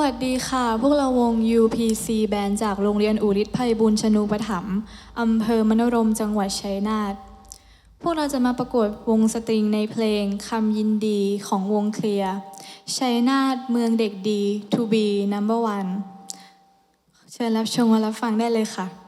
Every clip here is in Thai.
วัสดีค่ะ พวกเราวง UPC แบนด์จากโรงเรียนอุริศไพบุญชนูปถัมภ์อำเภอมโนรมจังหวัดชัยนาท พวกเราจะมาประกวดวงสตริงในเพลงคำยินดีของวงเคลียร์ชัยนาทเมืองเด็กดี To be number one เชิญรับชมและรับฟังได้เลยค่ะ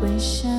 คน